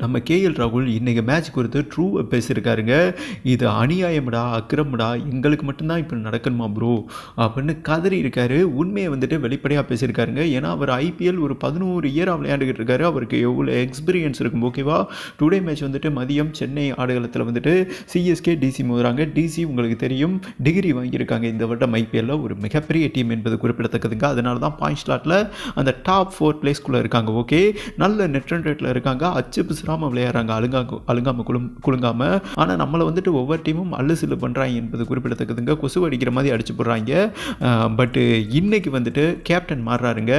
நம்ம கேஎல் ராகுல் இன்றைக்கி மேட்ச் குறித்து ட்ரூவை பேசியிருக்காருங்க. இது அநியாயம்டா அக்கிரமடா எங்களுக்கு மட்டும்தான் இப்போ நடக்கணுமா ப்ரோ அப்படின்னு கதறி இருக்காரு. உண்மையை வந்துட்டு வெளிப்படையாக பேசியிருக்காருங்க. ஏன்னா அவர் ஐபிஎல் ஒரு பதினோரு இயராக விளையாண்டுக்கிட்டு இருக்காரு. அவருக்கு எவ்வளோ எக்ஸ்பீரியன்ஸ் இருக்கும் ஓகேவா டுடே மேட்ச் வந்துட்டு மதியம் சென்னை ஆடுகளத்தில் வந்துட்டு சிஎஸ்கே டிசி மோதுறாங்க. டிசி உங்களுக்கு தெரியும் டிகிரி வாங்கியிருக்காங்க. இந்த வருடம் ஐபிஎல்லில் ஒரு மிகப்பெரிய டீம் என்பது குறிப்பிடத்தக்கதுங்க. அதனால தான் பாயிண்ட் ஸ்லாட்டில் அந்த டாப் ஃபோர் பிளேஸ்குள்ளே இருக்காங்க ஓகே நல்ல நெட் ரன் ரேட்டில் இருக்காங்க. அச்சு பிசுறாமல் விளையாடுறாங்க. அழுங்கா அழுங்காமல் குளும் குலுங்காமல் ஆனால் நம்மளை வந்துட்டு ஒவ்வொரு டீமும் அல்லு சில்லு பண்ணுறாங்க என்பது குறிப்பிடத்தக்கதுங்க. கொசு அடிக்கிற மாதிரி அடிச்சு போடுறாங்க. பட்டு இன்றைக்கி வந்துட்டு கேப்டன் மாறுறாருங்க.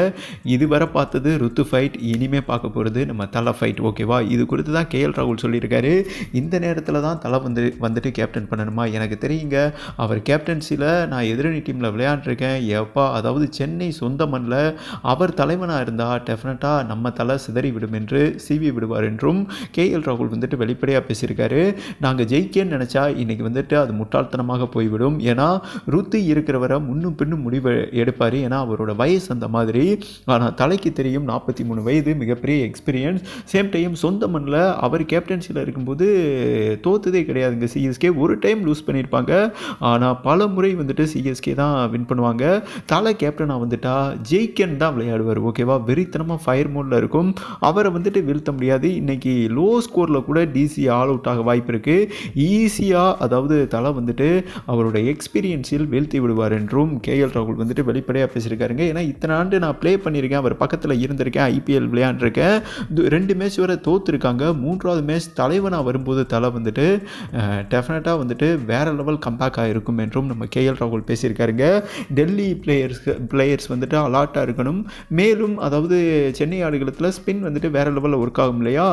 இதுவரை பார்த்தது ருத்து ஃபைட் இனிமே பார்க்க போகிறது நம்ம தலை ஃபைட் ஓகேவா இது குறித்து தான் கேஎல் ராகுல் சொல்லியிருக்காரு. இந்த நேரத்தில் தான் தலை வந்து வந்துட்டு கேப்டன் பண்ணணுமா? எனக்கு தெரியுங்க. அவர் கேப்டன்சியில் நான் எதிரணி டீமில் விளையாண்டுருக்கேன். எப்பா அதாவது சென்னை சொந்த மண்ணில் அவர் தலைவனாக இருந்தால் டெஃபினட்டாக நம்ம தலை சிதறி விடும் என்று சிவி விடுவார் என்றும் கேஎல் ராகுல் வந்துட்டு வெளிப்படையாக பேசியிருக்காரு. நாங்கள் ஜெயிக்கன்னு நினச்சா இன்றைக்கி வந்துட்டு அது முட்டாள்தனமாக போய்விடும். ஏன்னா ருத்தி இருக்கிறவரை முன்னும் பின்னும் முடிவு எடுப்பார். ஏன்னா அவரோட வயசு அந்த மாதிரி. ஆனால் தலைக்கு தெரியும் நாற்பத்தி மூணு வயது மிகப்பெரிய எக்ஸ்பீரியன்ஸ் சேம் டைம் சொந்த மண்ணில் அவர் கேப்டன்சியில் இருக்கும்போது தோத்ததே கிடையாதுங்க. சிஎஸ்கே ஒரு டைம் லூஸ் பண்ணியிருப்பாங்க. ஆனால் பல முறை வந்துட்டு சிஎஸ்கே தான் வின் பண்ணுவாங்க. தலை கேப்டனாக வந்துட்டா ஜெய்கன் தான் விளையாடுவார் ஓகேவா வெறித்தனமாக ஃபயர் மோடில் இருக்கும். அவரை வந்துட்டு வீழ்த்த முடியாது. இன்னைக்கு லோ ஸ்கோரில் கூட டிசி ஆல் அவுட் ஆக வாய்ப்பு இருக்குது ஈஸியாக அதாவது தலை வந்துட்டு அவரோட எக்ஸ்பீரியன்ஸில் வீழ்த்தி விடுவார் என்றும் கேஎல் ராகுல் வந்துட்டு வெளிப்படையாக பேசியிருக்காருங்க. ஏன்னா இத்தனை ஆண்டு நான் ப்ளே பண்ணியிருக்கேன் அவர் பக்கத்தில் இருந்திருக்கேன் ஐபிஎல் விளையாண்டுருக்கேன். ரெண்டு மேட்ச் வரை தோற்றுருக்காங்க மூன்றாவது மேட்ச் தலைவனாக வரும்போது தலை வந்துட்டு டெஃபினட்டாக வந்துட்டு வேறு லெவல் கம்பேக் ஆகிருக்கும் என்றும் நம்ம கேஎல் ராகுல் பேசியிருக்காருங்க. டெல்லி பிளேயர்ஸ் பிளேயர்ஸ் வந்துட்டு அலாட்டாக இருக்கணும். மேலும் அதாவது சென்னை ஆடுகளத்தில் ஸ்பின் வந்துட்டு வேறு லெவலில் ஒர்க் ஆகும் இல்லையா?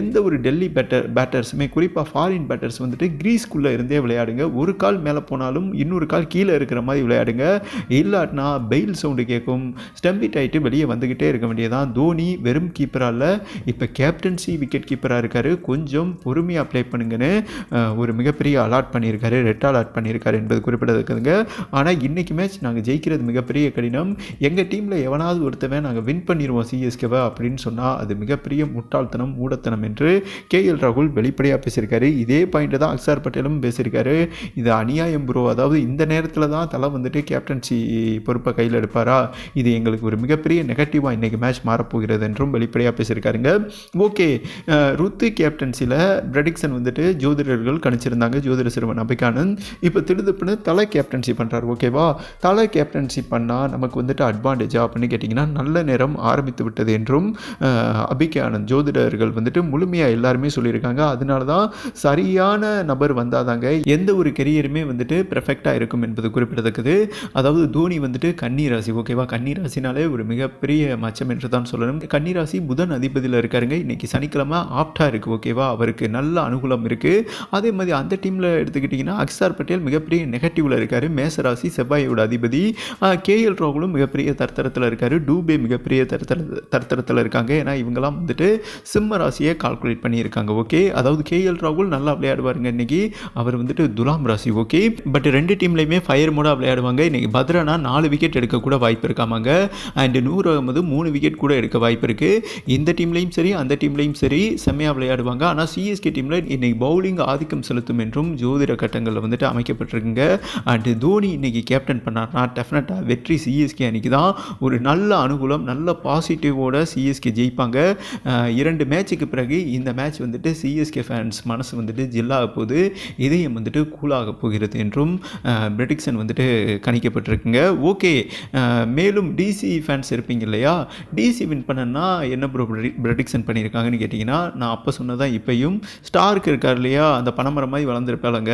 எந்த ஒரு டெல்லி பேட்டர் பேட்டர்ஸுமே குறிப்பாக ஃபாரின் பேட்டர்ஸ் வந்துட்டு கிரீஸ்குள்ளே இருந்தே விளையாடுங்க. ஒரு கால் மேலே போனாலும் இன்னொரு கால் கீழே இருக்கிற மாதிரி விளையாடுங்க. இல்லாட்டினா பெயில் சவுண்டு கேட்கும் ஸ்டம்பிட் ஆகிட்டு வெளியே வந்துக்கிட்டே இருக்க வேண்டியதான் தோனி வெறும் கீப்பராக இல்லை இப்போ கேப்டன்சி விக்கெட் கீப்பராக இருக்கார். கொஞ்சம் பொறுமையாக ப்ளே பண்ணுங்கன்னு ஒரு மிகப்பெரிய அலாட் பண்ணியிருக்காரு. ரெட் அலாட் பண்ணியிருக்காரு என்பது குறிப்பிடத்தக்கதுங்க. ஆனால் இன்றைக்கி மேட்ச் நாங்கள் ஜெயிக்கிறது மிகப்பெரிய கடினம். எங்கள் டீமில் எவனாவது ஒருத்தவன் நாங்கள் வின் பண்ணிடுவோம் சிஎஸ்கேவை அப்படின்னு சொன்னால் அது மிகப்பெரிய முட்டாள்தனம் மூடத்தனம் என்று கே எல் ராகுல் வெளிப்படையாக பேசியிருக்காரு. இதே பாயிண்ட்டை தான் அக்ஷர் பட்டேலும் பேசியிருக்காரு. இது அநியாயம் ப்ரோ அதாவது இந்த நேரத்தில் தான் தலை வந்துட்டு கேப்டன்சி பொறுப்பை கையில் எடுப்பாரா? இது எங்களுக்கு ஒரு மிகப்பெரிய நெகட்டிவாக இன்றைக்கி மேட்ச் மாறப்போகிறது என்றும் வெளிப்படையாக பேசியிருக்காருங்க. ஓகே ருத்து கேப்டன்சியில் ப்ரெடிக்ஷன் வந்துட்டு ஜோதிடர்கள் கணிச்சிருந்தாங்க. ஜோதிட சிறுவன் அபிகானந்த். இப்போ திடுதுப்புன்னு தலை கேப்டன்சி பண்ணுறார் ஓகேவா தலை கேப்டன்சி பண்ணால் நமக்கு வந்துட்டு அட்வான்டேஜா அப்படின்னு கேட்டிங்கன்னா நல்ல நேரம் ஆரம்பித்து விட்டது என்றும் அபிகானந்த் ஜோதிடர்கள் வந்துட்டு முழுமையாக எல்லாருமே சொல்லியிருக்காங்க. அதனால தான் சரியான நபர் வந்தாதாங்க எந்த ஒரு கெரியருமே வந்துட்டு பெர்ஃபெக்டாக இருக்கும் என்பது குறிப்பிடத்தக்கது. அதாவது தோனி வந்துட்டு கன்னி ராசி ஓகேவா கன்னி ராசினாலே ஒரு மிகப்பெரிய மச்சம் என்று தான் சொல்லணும். கன்னி ராசி புதன் அதிபதியில் இருக்காருங்க. இன்னைக்கு சனிக்கிழமை ஆப்டாக இருக்குது ஓகேவா அவருக்கு நல்ல அனுகூலம் இருக்குது அதே மாதிரி அந்த டீமில் எடுத்துக்கிட்டிங்கன்னா அக்ஷர் பட்டேல் மிகப்பெரிய நெகட்டிவில் இருக்கார். மேசராசி செவ்வாயோட அதிபதி. கேஎல் ராகுலும் மிகப்பெரிய தரத்தரத்தில் இருக்கார். டூபே மிகப்பெரிய தரத்தர தரத்தரத்தில் இருக்காங்க. ஏன்னா இவங்கெல்லாம் வந்துட்டு சிம்ம ராசியை கால்குலேட் பண்ணியிருக்காங்க ஓகே அதாவது கேஎல் ராகுல் நல்லா விளையாடுவாருங்க இன்னைக்கு. அவர் வந்துட்டு துலாம் ராசி ஓகே பட் ரெண்டு டீம்லையுமே ஃபயர் மூடாக விளையாடுவாங்க. இன்றைக்கி பத்ரனா நாலு விக்கெட் எடுக்க கூட வாய்ப்பு இருக்காமாங்க. அண்ட் நூறு அகமது மூணு விக்கெட் கூட எடுக்க வாய்ப்பு இருக்குது இந்த டீம்லையும் சரி அந்த டீம்லையும் சரி செம்மையாக விளையாடுவாங்க. ஆனால் சிஎஸ்கே டீமில் இன்னைக்கு பவுலிங் ஆதிக்கம் செலுத்தும் என்றும் ஜோதிட கட்டங்களில் வந்துட்டு அமைக்கப்பட்டிருக்குங்க. அண்ட் தோனி இன்னைக்கு கேப்டன் பண்ணார்னா டெஃபினட்டாக வெற்றி சிஎஸ்கே அன்னைக்கு தான். ஒரு நல்ல அனுகூலம் நல்ல பாசிட்டிவோட சிஎஸ்கே ஜெயிப்பாங்க. இரண்டு மேட்சுக்கு பிறகு இந்த மேட்ச் வந்துட்டு சிஎஸ்கே ஃபேன்ஸ் மனசு வந்துட்டு ஜில்லாக போகுது இதயம் வந்துட்டு கூலாக போகிறது என்றும் ப்ரெடிக்ஷன் வந்துட்டு கணிக்கப்பட்டிருக்குங்க. ஓகே மேலும் டிசி ஃபேன்ஸ் இருப்பீங்க இல்லையா? டிசி வின் பண்ணனா என்ன ப்ரோ ப்ரெடிக்ஷன் பண்ணியிருக்காங்கன்னு கேட்டிங்கன்னா நான் அப்போ சொன்னதான் இப்பையும். ஸ்டார்க் இருக்கார் இல்லையா? அந்த பணமரம் மாதிரி வளர்ந்துருப்பாளங்க.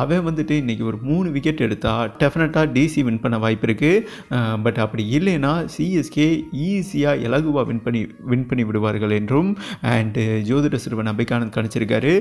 அவன் வந்துட்டு இன்றைக்கி ஒரு மூணு விக்கெட் எடுத்தா டெஃபினட்டாக டிசி வின் பண்ண வாய்ப்பு இருக்குது பட் அப்படி இல்லைன்னா சிஎஸ்கே ஈஸியாக இலகுவாக வின் பண்ணி வின் பண்ணி விடுவார்கள் என்றும் அண்டு uh, ஜோதிட சிறுவன் அபிகானந்த் கணிச்சிருக்காரு.